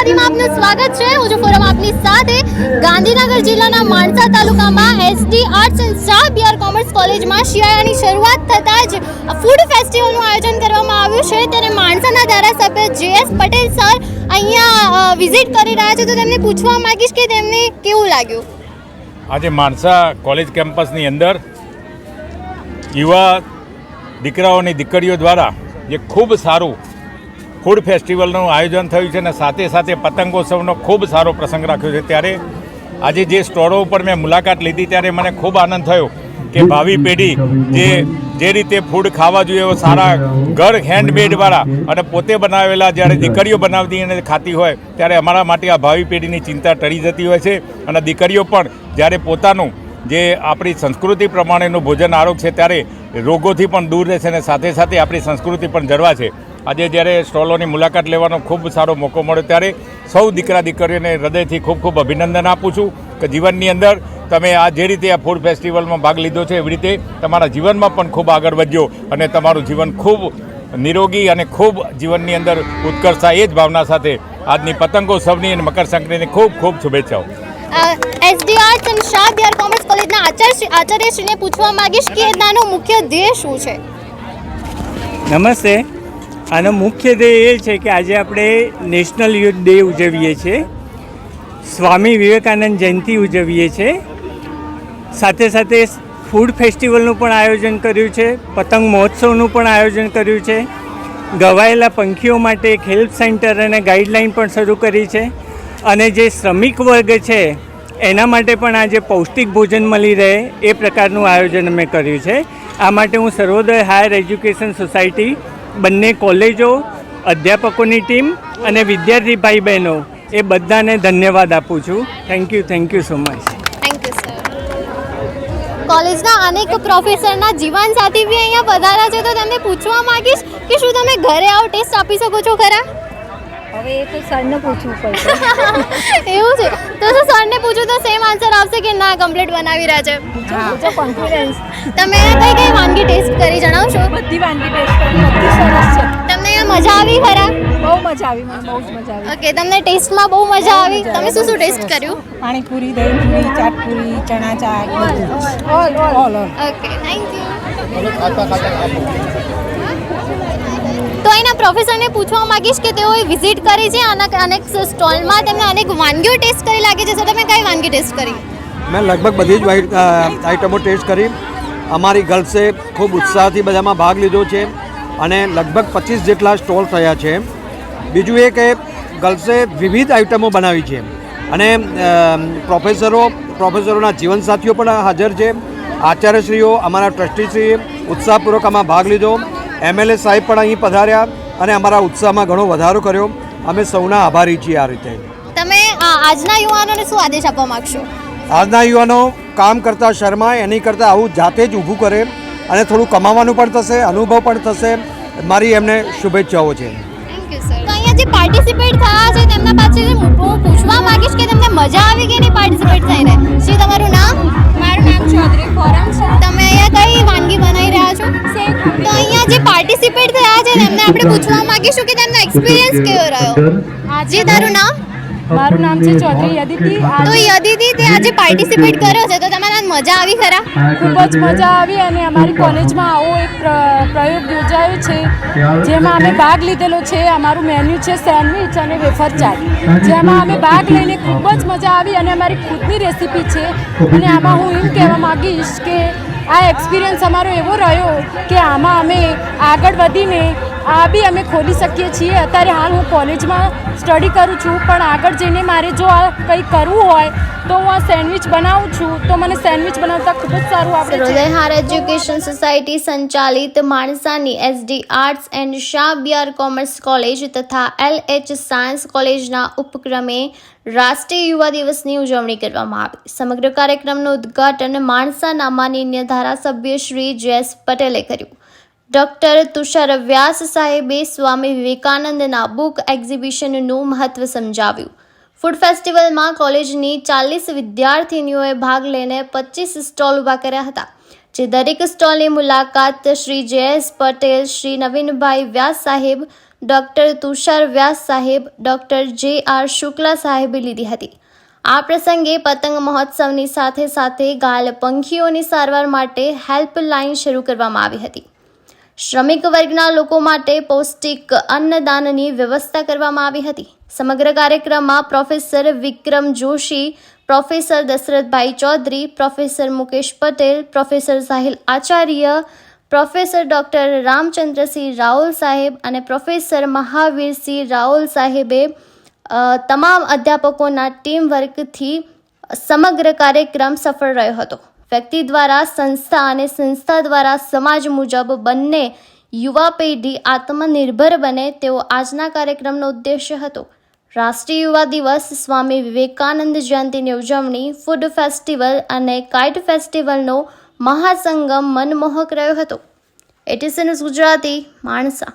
Express આપનું સ્વાગત છે. હું છું ફોરમ આપની સાથે ગાંધીનગર જિલ્લાના માણસા તાલુકામાં SD arts and Shah BR commerce કોલેજમાં શિયાળાની શરૂઆત થતાં જ ફૂડ ફેસ્ટિવલનું આયોજન કરવામાં આવ્યું છે. ત્યારે માણસાના ધારાસભ્ય જેએસ પટેલ સર અહીંયા વિઝિટ કરી રહ્યા છે. તો તેમને પૂછવા માંગીશ કે તેમને કેવું લાગ્યું? આજે માણસા કોલેજ કેમ્પસની અંદર યુવા દીકરાઓની દીકરીઓ દ્વારા જે ખૂબ સારું ફૂડ ફેસ્ટિવલનું આયોજન થયું છે અને સાથે સાથે પતંગોત્સવનો ખૂબ સારો પ્રસંગ રાખ્યો છે. ત્યારે આજે જે સ્ટોરો ઉપર મેં મુલાકાત લીધી ત્યારે મને ખૂબ આનંદ થયો કે ભાવિ પેઢી જે જે રીતે ફૂડ ખાવા જોઈએ એવો સારા ઘર હેન્ડમેડવાળા અને પોતે બનાવેલા જ્યારે દીકરીઓ બનાવતી અને ખાતી હોય ત્યારે અમારા માટે આ ભાવિ પેઢીની ચિંતા ટળી જતી હોય છે. અને દીકરીઓ પણ જ્યારે પોતાનું જે આપણી સંસ્કૃતિ પ્રમાણેનું ભોજન આરોગ છે ત્યારે રોગોથી પણ દૂર રહેશે અને સાથે સાથે આપણી સંસ્કૃતિ પણ જળવા છે આજે જ્યારે સ્ટોલોની મુલાકાત લેવાનો ખૂબ સારો મોકો મળ્યો ત્યારે સૌ દીકરા દીકરીઓને હૃદયથી ખૂબ ખૂબ અભિનંદન આપું છું કે જીવનની અંદર તમે આ જે રીતે આ ફૂડ ફેસ્ટિવલમાં ભાગ લીધો છે એવી રીતે તમારા જીવનમાં પણ ખૂબ આગળ વધ્યો અને તમારું જીવન ખૂબ નિરોગી અને ખૂબ જીવનની અંદર ઉત્કર્ષ થાય એ જ ભાવના સાથે આજની પતંગોત્સવની અને મકર સંક્રાંતિની ખૂબ ખૂબ શુભેચ્છાઓ. એસડી આર્ટ્સ એન્ડ કોમર્સ કોલેજના આચાર્ય આચાર્યશ્રીને પૂછવા માંગીશ કે એનાનો મુખ્ય ધ્યેય શું છે? નમસ્તે. આનો મુખ્ય ધ્યેય એ છે કે આજે આપણે નેશનલ યુથ ડે ઉજવીએ છીએ. સ્વામી વિવેકાનંદ જયંતિ ઉજવીએ છીએ. સાથે સાથે ફૂડ ફેસ્ટિવલનું પણ આયોજન કર્યું છે, પતંગ મહોત્સવનું પણ આયોજન કર્યું છે. ગવાયેલા પંખીઓ માટે એક હેલ્પ સેન્ટર અને ગાઈડલાઈન પણ શરૂ કરી છે. અને જે શ્રમિક વર્ગ છે, એના માટે પણ આજે પૌષ્ટિક ભોજન મળી રહે એ પ્રકારનું આયોજન અમે કર્યું છે. આ માટે હું સર્વોદય હાયર એજ્યુકેશન સોસાયટી બંને કોલેજો, અધ્યાપકોની ટીમ અને વિદ્યાર્થી ભાઈ બહેનો એ બધાને ધન્યવાદ આપું છું. Thank you thank you so much કોલેજના અનેક પ્રોફેસરના જીવન સાથી બી અહીંયા પધાર્યા છે, તો તમને પૂછવા માંગીશ કે શું તમે ઘરે આવો, ટેસ્ટ આપી શકો છો ખરા? હવે એ તો સરને પૂછવું પડશે. એવું છે. તો શું સરને પૂછું તો સેમ આન્સર આવશે કે ના કમ્પ્લીટ બનાવી રહ્યા છે. પૂછો કોન્ફિડન્સ તમે કઈ કઈ વાનગી ટેસ્ટ કરી જણાવશો? બધી વાનગી ટેસ્ટ કરી બધી સરસ છે. તમને મજા આવી ખરા? બહુ મજા આવી મને બહુ જ મજા આવી. ઓકે તમને ટેસ્ટમાં બહુ મજા આવી. તમે શું શું ટેસ્ટ કર્યું? Panipuri dahipuri chaatpuri chana chaat all all. All all. Okay thank you પ્રોફેસરને પૂછવા માંગીશ કે તેઓએ વિઝિટ કરી છે આના અનેક સ્ટોલમાં તેમને અનેક વાનગીઓ ટેસ્ટ કરી લાગે છે. તમે કઈ વાનગી ટેસ્ટ કરી? મેં લગભગ બધી જ આઈટમો ટેસ્ટ કરી. અમારી ગર્લ્સે ખૂબ ઉત્સાહથી બધામાં ભાગ લીધો છે અને લગભગ પચીસ જેટલા સ્ટોલ થયા છે. બીજું એ કે ગર્લ્સે વિવિધ આઈટમો બનાવી છે અને પ્રોફેસરો, પ્રોફેસરોના જીવનસાથીઓ પણ હાજર છે. આચાર્યશ્રીઓ, અમારા ટ્રસ્ટીશ્રીએ ઉત્સાહપૂર્વક આમાં ભાગ લીધો. એમએલએ સાહેબ પણ અહીં પધાર્યા. અને અમારા ઉત્સાહમાં ઘણો વધારો કર્યો. અમે સૌના આભારી છીએ આ રીતે. તમે આજના યુવાનોને શું આદેશ આપવા માંગશો? આજના યુવાનો કામ કરતા શર્માય એની કરતાં આવું જાતે જ ઊભું કરે અને થોડું કમાવાનું પણ થશે અનુભવ પણ થશે. મારી એમને શુભેચ્છાઓ છે. જે પાર્ટિસિપેટ થયા છે તેમના હું પૂછવા માંગીશ કે તમને મજા આવી ગઈ પાર્ટિસિપેટ થઈને? શું તમારું છે તેમને આપણે પૂછવા માંગીશું કે તેમનો એક્સપિરિયન્સ કેવો રહ્યો? આજે તારું નામ? મારું નામ છે ચૌધરી યદિતિ. તો યદિથી તે આજે પાર્ટિસિપેટ કર્યો છે તો તમારા મજા આવી ખરા? ખૂબ જ મજા આવી અને અમારી કોલેજમાં આવો એક પ્ર- પ્રયોગ યોજાયો છે. જેમાં અમે ભાગ લીધેલો છે અમારું મેન્યુ છે સેન્ડવિચ અને વેફર ચાટ જેમાં અમે ભાગ લઈને ખૂબ જ મજા આવી અને અમારી ખુદની રેસીપી છે. અને આમાં હું એમ કહેવા માગીશ કે આ એક્સપિરિયન્સ અમારો એવો રહ્યો કે આમાં અમે આગળ વધીને આ બી અમે ખોલી શકીએ છીએ. અત્યારે હાલ હું કોલેજમાં સ્ટડી કરું છું, પણ આગળ જઈને મારે જો આ કંઈ કરવું હોય તો હું આ સેન્ડવિચ બનાવું છું, તો મને સેન્ડવિચ બનાવતા ખૂબ જ સારું આવડે છે. હાર એજ્યુકેશન સોસાયટી સંચાલિત માણસાની SD arts and Shah BR commerce college તથા એલ એચ સાયન્સ કોલેજના ઉપક્રમે રાષ્ટ્રીય યુવા દિવસની ઉજવણી કરવામાં આવી. સમગ્ર કાર્યક્રમનું ઉદ્ઘાટન માણસાના માનનીય ધારાસભ્ય શ્રી જયેશ પટેલે કર્યું. ડૉક્ટર તુષાર વ્યાસ સાહેબે સ્વામી વિવેકાનંદના બુક એક્ઝિબિશનનું મહત્વ સમજાવ્યું. ફૂડ ફેસ્ટિવલમાં કોલેજની ચાલીસ વિદ્યાર્થીનીઓએ ભાગ લઈને પચીસ સ્ટોલ ઊભા કર્યા હતા, જે દરેક સ્ટોલની મુલાકાત શ્રી જયેશ પટેલ, શ્રી નવીનભાઈ વ્યાસ સાહેબ, ડૉક્ટર તુષાર વ્યાસ સાહેબ, ડૉક્ટર જે આર શુક્લા સાહેબે લીધી હતી. આ પ્રસંગે પતંગ મહોત્સવની સાથે સાથે ગાલ પંખીઓની સારવાર માટે હેલ્પલાઇન શરૂ કરવામાં આવી હતી. શ્રમિક વર્ગના લોકો માટે પૌષ્ટિક અન્નદાનની વ્યવસ્થા કરવામાં આવી હતી. સમગ્ર કાર્યક્રમમાં professor Vikram Joshi, professor Dashrathbhai Chaudhary, professor Mukesh Patel, professor Sahil Acharya, professor doctor રામચંદ્રસિંહ રાઓલ સાહેબ અને પ્રોફેસર મહાવીરસિંહ રાઓલ સાહેબે તમામ અધ્યાપકોના ટીમ વર્કથી સમગ્ર કાર્યક્રમ સફળ રહ્યો હતો. વ્યક્તિ દ્વારા, સંસ્થા અને સંસ્થા દ્વારા સમાજ મુજબ બંને યુવા પેઢી આત્મનિર્ભર બને તેવો આજના કાર્યક્રમનો ઉદ્દેશ્ય હતો. રાષ્ટ્રીય યુવા દિવસ સ્વામી વિવેકાનંદ જયંતિની ઉજવણી, ફૂડ ફેસ્ટિવલ અને કાઇટ ફેસ્ટિવલનો મહાસંગમ મનમોહક રહ્યો હતો. ATC Gujarati, Mansa.